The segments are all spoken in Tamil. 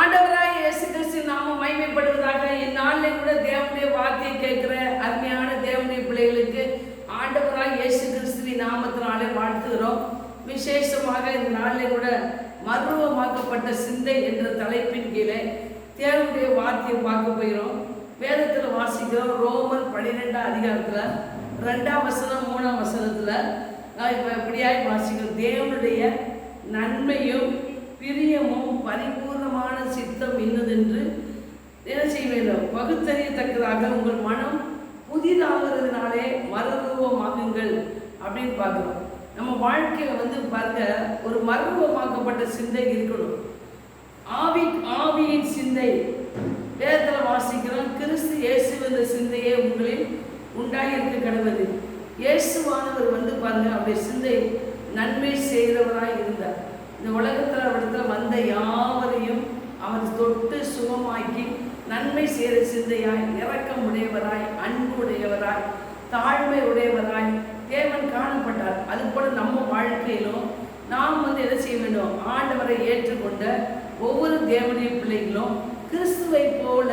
ஆண்டவராய் இயேசு கிறிஸ்து நாம மகிமைப்படுவதாக இந்நாளில் கூட தேவனுடைய வார்த்தையை கேட்கிற அருமையான தேவனுடைய பிள்ளைகளுக்கு ஆண்டவராய் இயேசு கிறிஸ்துவின் நாமத்தினாலே வாழ்த்துகிறோம். விசேஷமாக இந்த நாளில் கூட மர்வமாக்கப்பட்ட சிந்தை என்ற தலைப்பின் கீழே தேவனுடைய வார்த்தையை பார்க்க போகிறோம். வேதத்தில் வாசிக்கிறோம் ரோமர் பன்னிரெண்டாம் அதிகாரத்தில் ரெண்டாம் வசனம் மூணாம் வசனத்தில். நான் இப்போ எப்படியாய் வாசிக்கிறோம் தேவனுடைய நன்மையும் பிரியமும் பரிபூர்ணமான சித்தம் இன்னதென்று என்ன செய்ய வேண்டும் பகுத்தறியத்தக்கதாக உங்கள் மனம் புதிதாகிறதுனாலே மறுரூபமாகுங்கள் அப்படின்னு பார்க்குறோம். நம்ம வாழ்க்கையில் வந்து பாருங்க ஒரு மறுரூபமாக்கப்பட்ட சிந்தை இருக்கணும். ஆவி ஆவியின் சிந்தை. வேதத்தில் வாசிக்கிறோம் கிறிஸ்து இயேசு என்ற சிந்தையே உங்களில் உண்டாகியிருக்க கிடவது இயேசுவானவர் வந்து பாருங்க அவருடைய சிந்தை நன்மை செய்கிறவராய் இருந்தார். இந்த உலகத்தில் அவரிடத்துல வந்த யாவரையும் அவர் தொட்டு சுகமாக்கி நன்மை செய்கிற சிந்தையாய் இரக்கம் உடையவராய் அன்பு உடையவராய் தாழ்மை உடையவராய் தேவன் காணப்பட்டார். அது போல நம்ம வாழ்க்கையிலும் நாம் வந்து என்ன செய்ய வேண்டும்? ஆண்டவரை ஏற்றுக்கொண்ட ஒவ்வொரு தேவனுடைய பிள்ளைகளும் கிறிஸ்துவை போல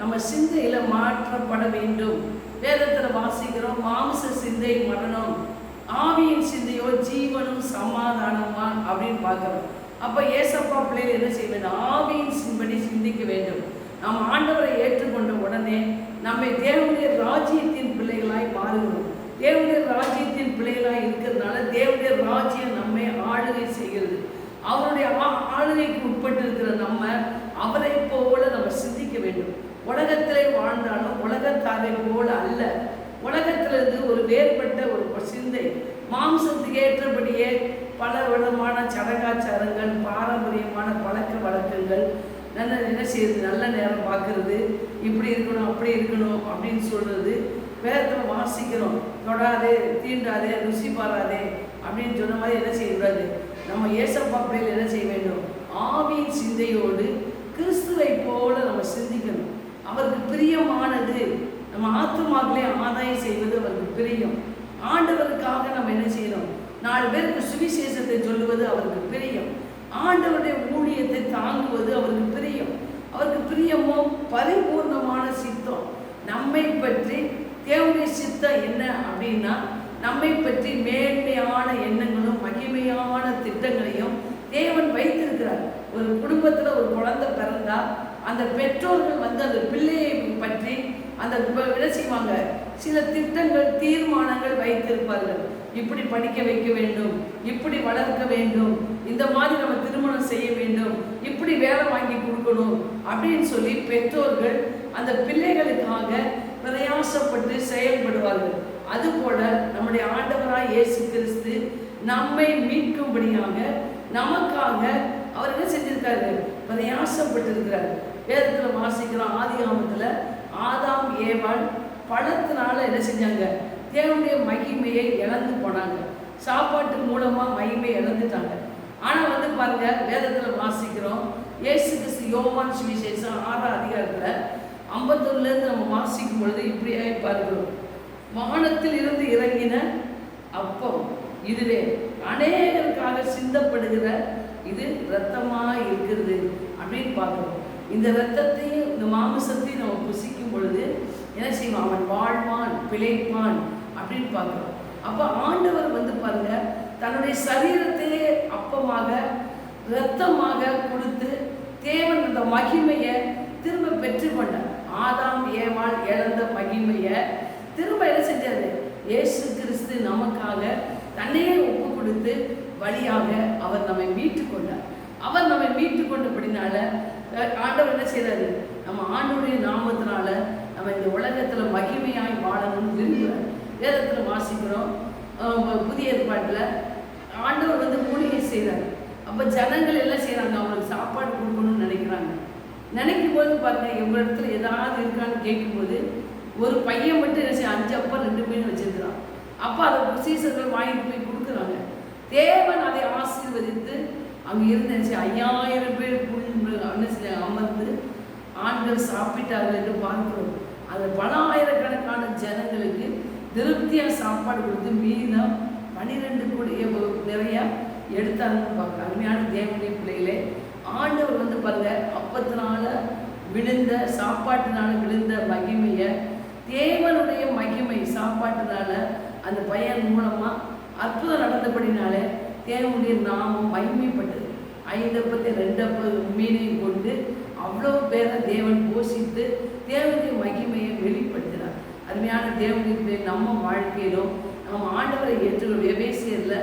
நம்ம சிந்தையில மாற்றப்பட வேண்டும். வேதத்தில் வாசிக்கிறோம் மாம்ச சிந்தை மரணம் ஆவியின் சிந்தையோ ஜீவனும் சமாதானமா அப்படின்னு பார்க்கிறோம். அப்ப ஏசப்பா பிள்ளைகள் என்ன செய்ய வேண்டும்? ஆவியின் சின்படி சிந்திக்க வேண்டும். நாம் ஆண்டவரை ஏற்றுக்கொண்ட உடனே நம்மை தேவனுடைய ராஜ்யத்தின் பிள்ளைகளாய் மாறுகிறோம். தேவனுடைய ராஜ்யத்தின் பிள்ளைகளாய் இருக்கிறதுனால தேவனுடைய ராஜ்யம் நம்மை ஆளுகை செய்கிறது. அவருடைய ஆளுகைக்கு உட்பட்டு இருக்கிற நம்ம அவரை போல நம்ம சிந்திக்க வேண்டும். உலகத்திலே வாழ்ந்தாலும் உலகத்தாரை போல அல்ல. உலகத்திலிருந்து ஒரு வேறுபட்ட ஒரு சிந்தை. மாம்சத்துக்கு ஏற்றபடியே பல விதமான சடங்காச்சாரங்கள் பாரம்பரியமான பழக்க வழக்கங்கள் நல்ல என்ன செய்யுது நல்ல நேரம் பார்க்கறது இப்படி இருக்கணும் அப்படி இருக்கணும் அப்படின்னு சொல்றது. வேதத்தில் வாசிக்கிறோம். தொடாதே தீண்டாதே ருசி பாராதே அப்படின்னு சொன்ன மாதிரி என்ன செய்யக்கூடாது? நம்ம ஏசப்பா பிள்ளைகள் என்ன செய்ய வேண்டும்? ஆவியின் சிந்தையோடு கிறிஸ்துவை போல நம்ம சிந்திக்கணும். அவருக்கு பிரியமானது நம்ம ஆத்துமாக்களே ஆதாயம் செய்வது அவருக்கு பிரியம். ஆண்டவருக்காக நம்ம என்ன செய்யணும்? நாலு பேருக்கு சுவிசேஷத்தை சொல்லுவது அவருக்கு பிரியம். ஆண்டவருடைய ஊழியத்தை தாங்குவது அவருக்கு பிரியம். அவருக்கு பிரியமோ பரிபூர்ணமான சித்தம். நம்மை பற்றி தேவனுடைய சித்தம் என்ன அப்படின்னா நம்மை பற்றி மேன்மையான எண்ணங்களும் மகிமையான திட்டங்களையும் தேவன் வைத்திருக்கிறார். ஒரு குடும்பத்தில் ஒரு குழந்தை பிறந்தா அந்த பெற்றோர்கள் வந்து அந்த பிள்ளையை பற்றி அந்த ப- என்ன செய்வாங்க. சில திட்டங்கள் தீர்மானங்கள் வைத்திருப்பார்கள். இப்படி படிக்க வைக்க வேண்டும் இப்படி வளர்க்க வேண்டும் இந்த மாதிரி நம்ம திருமணம் செய்ய வேண்டும் இப்படி வேலை வாங்கி கொடுக்கணும் அப்படின்னு சொல்லி பெற்றோர்கள் அந்த பிள்ளைகளுக்காக பிரயாசப்பட்டு செயல்படுவார்கள். அதுபோல நம்முடைய ஆண்டவராய் இயேசு கிறிஸ்து நம்மை மீட்கும்படியாக நமக்காக அவர் என்ன செஞ்சிருக்காரு? பிரயாசப்பட்டிருக்கிறார். வேதத்தில் வாசிக்கிறோம் ஆதிகாமத்துல ஆதாம் ஏவாள் பணத்தினால என்ன செஞ்சாங்க? தேவனுடைய மகிமையை இழந்து போனாங்க. சாப்பாட்டு மூலமா மகிமை இழந்துட்டாங்க. ஆனா வந்து பாருங்க வேதத்துல வாசிக்கிறோம். ஏசு கிறிஸ்து யோவான் சுவிசேஷம் ஆறாம் அதிகாரத்துல ஐம்பத்தொன்னுல இருந்து நம்ம வாசிக்கும் பொழுது இப்படியாக பார்க்கிறோம் வானத்தில் இருந்து இறங்கின அப்பம் இதுவே. அநேகருக்காக சிந்தப்படுகிற இது ரத்தமாக இருக்கிறது அப்படின்னு பார்க்கிறோம். இந்த ரத்தத்தையும் இந்த மாமிசத்தையும் நம்ம புசிக்கும் பொழுது என்ன செய்வான்? அவன் வாழ்வான் பிழைப்பான் அப்படின்னு பார்க்குறோம். அப்போ ஆண்டவர் வந்து பாருங்க தன்னுடைய சரீரத்தையே அப்பமாக இரத்தமாக கொடுத்து தேவன் அந்த மகிமையை திரும்ப பெற்றுக்கொண்டார். ஆதாம் ஏவாள் இழந்த மகிமையை திரும்ப என்ன செஞ்சாரு? இயேசு கிறிஸ்து நமக்காக தன்னையே ஒப்பு கொடுத்து வழியாக அவர் நம்மை மீட்டு கொண்டார். அவர் நம்மை மீட்டு கொண்டபடினால ஆண்டவர் என்ன செய்கிறாரு நம்ம ஆண்டவருடைய நாமத்தினால நம்ம இந்த உலகத்துல மகிமையாய் வாழணும்னு விரும்புகிறார் வேதத்துல வாசிக்கிறோம் புதிய ஏற்பாட்டில். ஆண்டவர் வந்து மூலிகை செய்கிறார் அப்போ ஜனங்கள் எல்லாம் செய்கிறாங்க அவங்களுக்கு சாப்பாடு கொடுக்கணும்னு நினைக்கிறாங்க. நினைக்கும் போது பாருங்க எங்கள் இடத்துல ஏதாவது இருக்கான்னு கேட்கும்போது ஒரு பையன் மட்டும் என்ன செய்ய அஞ்சு அப்பா ரெண்டு மீன் வச்சுருக்கிறான். அப்போ அதை சீசர்கள் வாங்கிட்டு போய் கொடுக்குறாங்க. தேவன் அதை ஆசீர்வதித்து அங்கே இருந்து ஐயாயிரம் பேர் புல் அமர்ந்து ஆண்கள் சாப்பிட்டார்கள் என்று பார்க்கிறோம். அது பல ஆயிரக்கணக்கான ஜனங்களுக்கு திருப்தியாக சாப்பாடு கொடுத்து மீதம் பன்னிரெண்டு கூடிய நிறையா எடுத்தாங்கன்னு பார்க்குறோம் அருமையான தேவனுடைய பிள்ளைகளே ஆண்டவர் வந்து பாருங்க அப்பத்தினால விழுந்த சாப்பாட்டினால விழுந்த மகிமையை தேவனுடைய மகிமை சாப்பாட்டினால அந்த பையன் மூலமாக அற்புதம் நடந்தபடினாலே தேவனுடைய நாமம் மகிமைப்பட்டது. ஐந்தப்பத்தை ரெண்டப்ப மீனையும் கொண்டு அவ்வளோ பேரை தேவன் போஷித்து தேவனுடைய மகிமையை வெளிப்படுத்தினார். அருமையான தேவனுடைய நம்ம வாழ்க்கையிலும் நம்ம ஆண்டவரை ஏற்றுக்கொள் வெபேசியரில்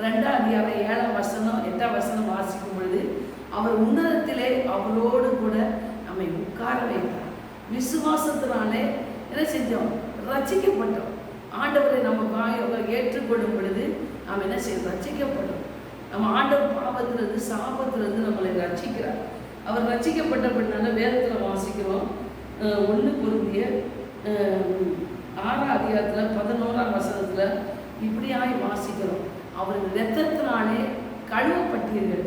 ரெண்டாம் அதிகாரம் ஏழாம் வசனம் எட்டாம் வசனம் வாசிக்கும் பொழுது அவர் உன்னதத்திலே அவரோடு கூட நம்மை உட்கார வைத்தார். விசுவாசத்தினாலே என்ன செஞ்சோம்? ரட்சிக்கப்பட்டோம். ஆண்டவரை நம்ம காய- ஏற்றுக்கொள்ளும் பொழுது நாம் என்ன செய்யணும் ரட்சிக்கப்பட்டோம். நம்ம ஆண்டவர் பாவத்திலிருந்து சாபத்திலிருந்து நம்மளை ரசிக்கிறார் அவர் ரட்சிக்கப்பட்டபடினால வேதத்தில் வாசிக்கிறோம் ஒன்று பொருந்திய ஆறாம் அதிகாரத்தில் பதினோராம் வசனத்தில் இப்படியாய் வாசிக்கிறோம். அவர்கள் ரத்தத்தினாலே கழுவப்பட்டீர்கள்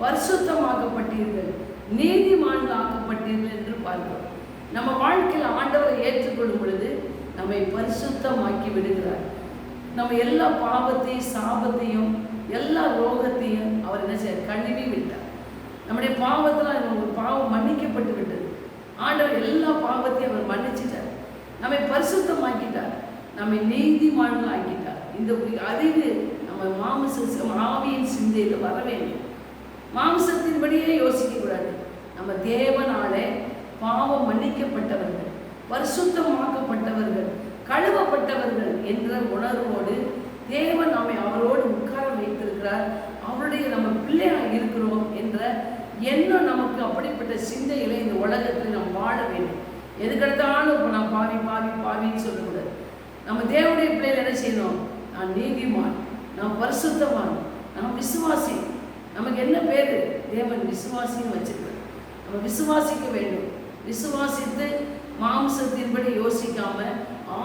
பரிசுத்தமாக்கப்பட்டீர்கள் நீதிமான்களாக்கப்பட்டீர்கள் என்று பார்க்கிறோம். நம்ம வாழ்க்கையில் ஆண்டவரை ஏற்றுக்கொள்ளும் பொழுது நம்மை பரிசுத்தமாக்கி விடுகிறார். நம்ம எல்லா பாவத்தையும் சாபத்தையும் எல்லா ரோகத்தையும் அவர் என்ன செய்ய கழுவி விட்டார். நம்முடைய பாவத்தில் ஒரு பாவம் மன்னிக்கப்பட்டு விட்டது. ஆண்டவர் எல்லா பாவத்தையும் அவர் மன்னிச்சு நம்மை பரிசுத்தமாக்கிட்டார். நம்மை நீதிமான்கள் ஆக்கிட்டார் இந்த அறிவு நம்ம மாமிச ஆவியின் சிந்தையில் வர வேண்டும். மாம்சத்தின்படியே யோசிக்கக்கூடாது நம்ம தேவனாலே பாவம் மன்னிக்கப்பட்டவர்கள் பரிசுத்தமாக்கப்பட்டவர்கள் கழுவப்பட்டவர்கள் என்ற உணர்வோடு தேவன் நம்மை அவரோடு உட்கார வைத்திருக்கிறார். அவருடைய நம்ம பிள்ளையாக இருக்கிறோம் என்ற எண்ணம் நமக்கு அப்படிப்பட்ட சிந்தையில இந்த உலகத்தில் நாம் வாழ வேண்டும். எதுக்கெடுத்தாலும் இப்போ நான் பாவி பாவி பாவின்னு சொல்லக்கூடாது. நம்ம தேவனுடைய பிள்ளைகள் என்ன செய்யணும்? நான் நீதிமான் நான் பரிசுத்தவான் நான் விசுவாசி. நமக்கு என்ன பேர்? தேவன் விசுவாசின்னு வச்சுருக்கேன் நம்ம விசுவாசிக்க வேண்டும். விசுவாசித்து மாம்சத்தின்படி யோசிக்காம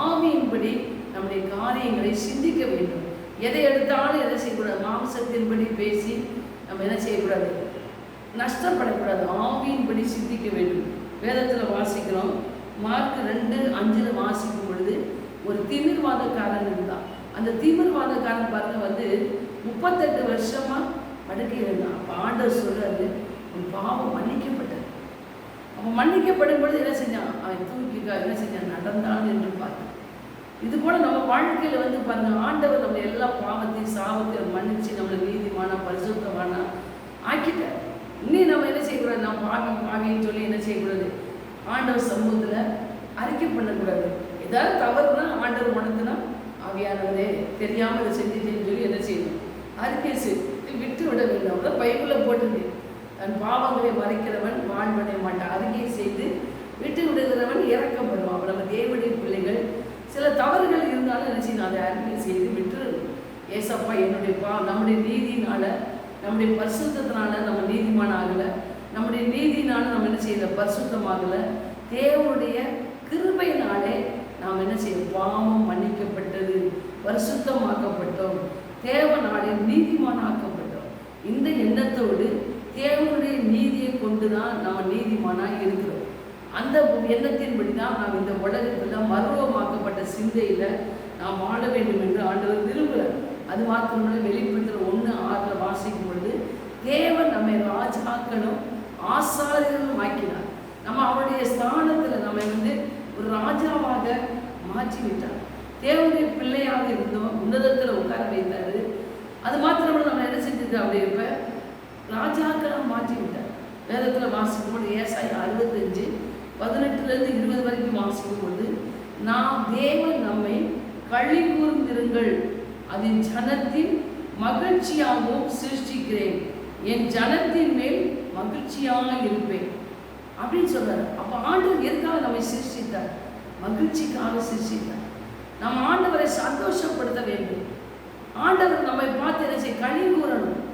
ஆவியின்படி நம்முடைய காரியங்களை சிந்திக்க வேண்டும். எதை எடுத்தாலும் எதை செய்யக்கூடாது? மாம்சத்தின்படி பேசி நம்ம என்ன செய்யக்கூடாது? நஷ்டப்படக்கூடாது. ஆவியின்படி சிந்திக்க வேண்டும். வேதத்தில் வாசிக்கிறோம். மார்க் ரெண்டு அஞ்சில் வாசிக்கும் பொழுது ஒரு திமிர்வாதக்காரன் இருந்தான். அந்த திமிர்வாதக்காரன் பாருங்க வந்து முப்பத்தெட்டு வருஷமா படுக்கையில் இருந்தான். அப்போ ஆண்டவர் சொல்றாரு உன் பாவம் மன்னிக்கப்பட்டது. அவன் மன்னிக்கப்படும் பொழுது என்ன செஞ்சான்? அவன் தூக்கி என்ன செஞ்சான்? நடந்தான் என்று பார்த்தான். இது போல நம்ம வாழ்க்கையில வந்து பாருங்க ஆண்டவர் நம்ம எல்லா பாவத்தையும் சாபத்தையும் மன்னிச்சு நம்மளை நீதிமான பரிசுத்தமான ஆக்கிட்டார். இன்னும் நம்ம என்ன செய்யக்கூடாது? நான் பாவி பாவின்னு சொல்லி என்ன செய்யக்கூடாது? ஆண்டவர் சமூகத்தில் அறிக்கை பண்ணக்கூடாது. ஏதாவது தவறுனா ஆண்டவர் மனத்துனா ஆவியானவரே தெரியாமல் இதை செஞ்சுட்டேன்னு சொல்லி என்ன செய்யணும்? அறிக்கை செய்து விட்டு விட வேண்டும். அவ்வளோ பைபிளில் போட்டுது தன் பாவங்களை மறைக்கிறவன் வாழ்வடைய மாட்டான். அறிக்கை செய்து விட்டு விடுகிறவன் இறக்கப்படுவான் அப்போ நம்ம தேவனுடைய பிள்ளைகள் சில தவறுகள் இருந்தாலும் என்ன செய்யணும்? அதை அறிக்கை செய்து விட்டு ஏசப்பா என்னுடைய பா நம்முடைய நீதினால நம்முடைய பரிசுத்தத்தினால நம்ம நீதிமான ஆகலை நம்முடைய நீதினால நம்ம என்ன செய்யல? பரிசுத்தமாகலை. தேவனுடைய கிருபையினாலே நாம் என்ன செய்யும் பாவம் மன்னிக்கப்பட்டது பரிசுத்தமாக்கப்பட்டோம். தேவனாலே நீதிமானாக்கப்பட்டோம். இந்த எண்ணத்தோடு தேவனுடைய நீதியை கொண்டு தான் நாம் நீதிமானாக இருக்கிறோம். அந்த எண்ணத்தின்படி தான் நாம் இந்த உலகத்தில் மர்வமாக்கப்பட்ட சிந்தையில் நாம் வாழ வேண்டும் என்று ஆண்டவர் விரும்புகிறார். அது மாத்திரமல்ல வெளி ஒன்று ஆறில் வாசிக்கும் பொழுது தேவன் நம்மை ராஜாக்களும் ஆசாரியர்களும் ஆக்கினார். நம்ம அவருடைய ஸ்தானத்தில் நம்மை வந்து ஒரு ராஜாவாக மாற்றி விட்டார் தேவனுடைய பிள்ளையாக இருந்தோம் உன்னதத்தில் உட்கார வைத்தார். அது மாத்திரமல்ல நம்ம என்ன செஞ்சது அப்படிப்ப ராஜாக்களாக மாற்றி விட்டார் வேதத்தில் வாசிக்கும் போது ஏசாய் அறுபத்தஞ்சு பதினெட்டுலேருந்து இருபது வரைக்கும் வாசிக்கும் பொழுது நாம் தேவன் நம்மை களி கூர்ந்திருங்கள் அதன் ஜனத்தின் மகிழ்ச்சியாகவும் சிருஷ்டிக்கிறேன். என் ஜனத்தின் மேல் மகிழ்ச்சியாக இருப்பேன். அப்படின்னு சொல்றாரு. அப்போ ஆண்டவர் எதுக்காக நம்மை சிருஷ்டித்தார்? மகிழ்ச்சிக்காக சிருஷ்டித்தார். நம்ம ஆண்டவரை சந்தோஷப்படுத்த வேண்டும். ஆண்டவர் நம்மை பார்த்து என்ன செய்ய களி கூறணும்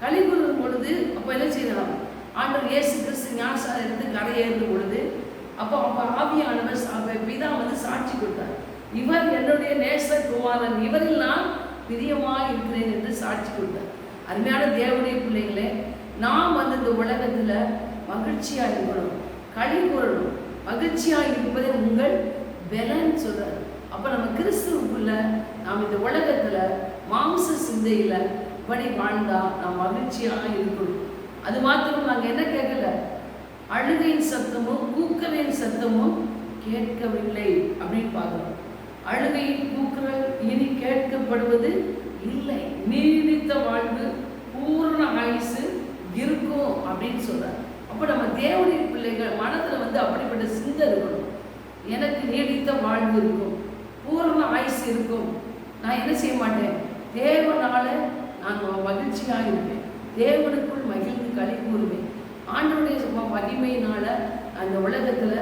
களி கூறும் பொழுது அப்போ என்ன செய்யலாம்? ஆண்டவர் இயேசு கிறிஸ்து ஞானசாரம் இருந்து கரையேறும் பொழுது அப்போ அப்போ ஆவியானவர் சா- பிதா வந்து சாட்சி கொடுத்தார். இவர் என்னுடைய நேச குமாரன். இவரில் நான் பிரியமாக இருக்கிறேன் என்று சாட்சி கொடுத்தார். அருமையான தேவனுடைய பிள்ளைகளே நாம் வந்து இந்த உலகத்தில் மகிழ்ச்சியாக இருக்கணும் களி கூறணும் மகிழ்ச்சியாக இருப்பதே உங்கள் பலன் சொல்றாரு. அப்போ நம்ம கிறிஸ்துவுக்குள்ள நாம் இந்த உலகத்தில் மாம்ச சிந்தையில் படி வாழ்ந்தால் நாம் மகிழ்ச்சியாக இருக்கணும். அது மாத்திரம் நாங்கள் என்ன கேட்கல அழுகையின் சத்தமும் கூக்கலின் சத்தமும் கேட்கவில்லை அப்படின்னு பார்க்குறோம் அழுகையின் கூக்குரல் இனி கேட்கப்படுவது இல்லை. நீடித்த வாழ்வு பூரண ஆயுசு இருக்கும் அப்படின்னு சொல்றார். அப்போ நம்ம தேவனுடைய பிள்ளைகள் மனதில் வந்து அப்படிப்பட்ட சிந்தை இருக்கணும். எனக்கு நீடித்த வாழ்வு இருக்கும் பூரண ஆயுசு இருக்கும். நான் என்ன செய்ய மாட்டேன்? தேவனால நான் மகிழ்ச்சியாக இருப்பேன். தேவனுக்குள் மகிழ்ந்து களி கூறுவேன். ஆண்டவருடைய சும்மா மகிமையினால அந்த உலகத்தில்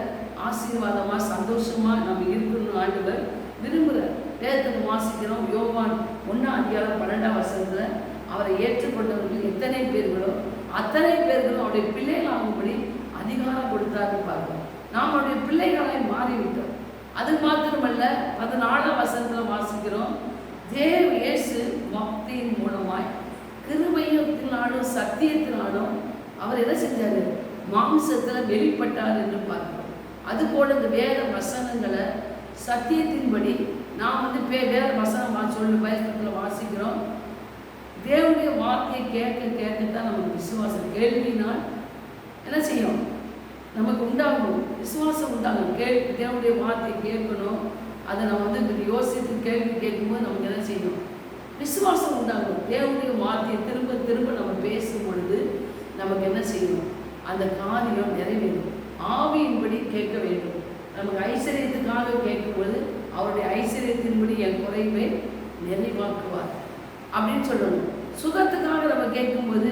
ஆசீர்வாதமாக சந்தோஷமாக நம்ம இருக்கணும்னு ஆண்டவர் விரும்புகிறார் வேதத்தை வாசிக்கிறோம். யோகான் ஒன்றாம் அதிகாரம் பன்னெண்டாம் வருஷத்தில் அவரை ஏற்றுக்கொண்டவர்கள் எத்தனை பேர்களோ அத்தனை பேர்களும் அவருடைய பிள்ளைகளாகும்படி அதிகாரம் கொடுத்தாரு பார்க்கணும் நாம் அவருடைய பிள்ளைகளாய் மாறிவிட்டோம். அது மாத்திரமல்ல பதினாலாம் வசனத்தில் வாசிக்கிறோம். தேவ இயேசு பக்தியின் மூலமாய் கிருமையத்தினாலும் சத்தியத்தினாலும் அவர் என்ன செஞ்சாரு? மாம்சத்தில் வெளிப்பட்டார் என்று பார்க்கிறோம். அதுபோல இந்த வேத வசனங்களை சத்தியத்தின்படி நாம் வந்து பே வேத வசனம் வா- சொல்லு பயத்தில் வாசிக்கிறோம். தேவனுடைய வார்த்தையை கேட்க கேட்கத்தான் நமக்கு விசுவாசம். கேள்வினால் என்ன செய்யும்? நமக்கு உண்டாகும் விசுவாசம் உண்டாகும். கேள் தேவனுடைய வார்த்தையை கேட்கணும். அதை நம்ம வந்து இப்படி யோசித்து கேள்வி கேட்கும்போது நமக்கு என்ன செய்யணும் விசுவாசம் உண்டாகும். தேவனுடைய வார்த்தையை திரும்ப திரும்ப நம்ம பேசும் பொழுது நமக்கு என்ன செய்யணும் அந்த காரியம் நிறைவேறும். ஆவியின்படி கேட்க வேண்டும். நமக்கு ஐஸ்வர்யத்துக்காக கேட்கும்போது அவருடைய ஐஸ்வர்யத்தின்படி என் குறைவை நிறைவாக்குவார் அப்படின்னு சொல்லணும். சுகத்துக்காக நம்ம கேட்கும்போது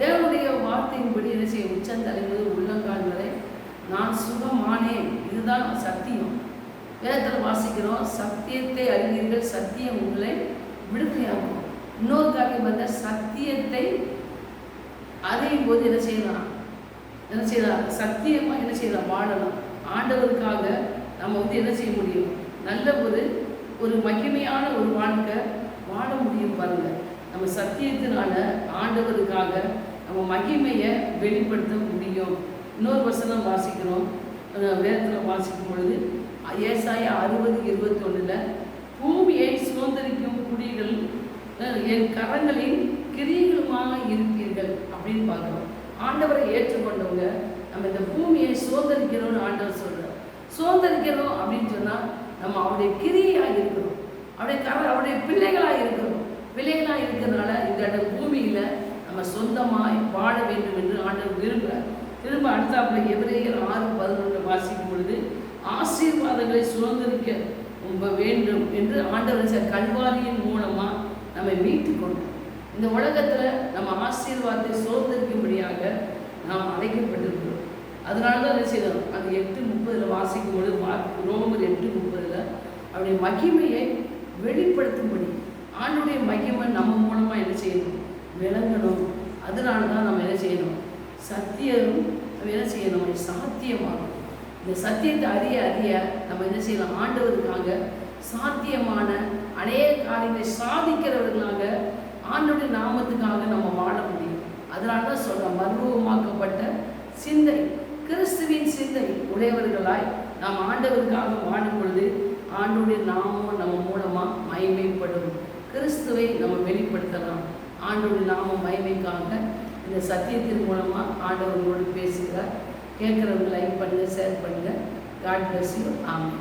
தேவனுடைய வார்த்தையின்படி என்ன செய்ய உச்சந்தலைவது உள்ளங்கால் வரை நான் சுகமானேன். இதுதான் சத்தியம். வேதத்தில் வாசிக்கிறோம் சத்தியத்தை அறிவீர்கள் சத்தியம் உங்களை விடுதலையாகும் இன்னொரு காரியம் பார்த்தா சத்தியத்தை அறியும் போது என்ன செய்யலாம்? என்ன செய்யலாம்? சத்தியமாக என்ன செய்யலாம்? வாழலாம். ஆண்டவருக்காக நம்ம வந்து என்ன செய்ய முடியும்? ஒரு மகிமையான ஒரு வாழ்க்கை வாழ முடியும் பாருங்க. நம்ம சத்தியத்தினால ஆண்டவருக்காக நம்ம மகிமையை வெளிப்படுத்த முடியும். இன்னொரு வசனம் வாசிக்கிறோம். வேதத்தில் வாசிக்கும் பொழுது ஏசாய அறுபது இருபத்தி ஒன்றில் பூமியை சுதந்திரிக்கும் குடிகள் என் கரங்களின் கிரியைகளுமாக இருப்பீர்கள் அப்படின்னு பார்க்குறோம். ஆண்டவரை ஏற்றுக்கொண்டவங்க நம்ம இந்த பூமியை சுதந்திரிக்கிறோம்னு ஆண்டவர் சொல்கிறோம் சுதந்திரிக்கிறோம் அப்படின்னு சொன்னால் நம்ம அவருடைய கிரியாக இருக்கிறோம் அவருடைய கர அவருடைய பிள்ளைகளாக இருக்கிறோம் பிள்ளைகளாக இருக்கிறதுனால இந்த இடம் பூமியில் நம்ம சொந்தமாய் வாழ வேண்டும் என்று ஆண்டவர் விரும்புகிறார் திரும்ப அடுத்தாப்புல எபிரேயர் ஆறு பதினொன்று வாசிக்கும் பொழுது ஆசீர்வாதங்களை சுதந்திரிக்க வேண்டும் என்று ஆண்டவர் செ- கல்வாரியின் மூலமாக நம்மை மீட்டு கொண்டோம் இந்த உலகத்தில் நம்ம ஆசீர்வாதத்தை சுதந்திரிக்கும்படியாக நாம் அழைக்கப்பட்டிருக்கிறோம். அதனால தான் என்ன செய்யணும் அந்த எட்டு முப்பதில் வாசிக்கும் பொழுது மார்க் ரோமர் எட்டு முப்பதில் அவருடைய மகிமையை வெளிப்படுத்தும்படி ஆண்டுடைய மகிமை நம்ம மூலமாக என்ன செய்யணும்? விளங்கணும். அதனால தான் நம்ம என்ன செய்யணும்? சத்தியம் நம்ம என்ன செய்யணும்? சாத்தியமாகும் இந்த சத்தியத்தை அறிய அறிய நம்ம என்ன செய்யலாம்? ஆண்டவருக்காக சாத்தியமான அநேக காரியங்களை சாதிக்கிறவர்களாக ஆண்டுடைய நாமத்துக்காக நம்ம வாழ முடியும். அதனால தான் சொல்ற மர்வமாக்கப்பட்ட சிந்தை. கிறிஸ்துவின் சிந்தை உடையவர்களாய் நாம் ஆண்டவருக்காக வாழும் பொழுது ஆண்டுடைய நாமம் நம்ம மூலமாக மயமைப்படும் கிறிஸ்துவை நம்ம வெளிப்படுத்தலாம். ஆண்டுடைய நாம மயமைக்காக இந்த சத்தியத்தின் மூலமாக ஆண்டவர்களோடு பேசுகிறார். கேட்குறவங்க லைக் பண்ணுங்கள் ஷேர் பண்ணுங்கள் காட் பிளஸ் யூ ஆமாம்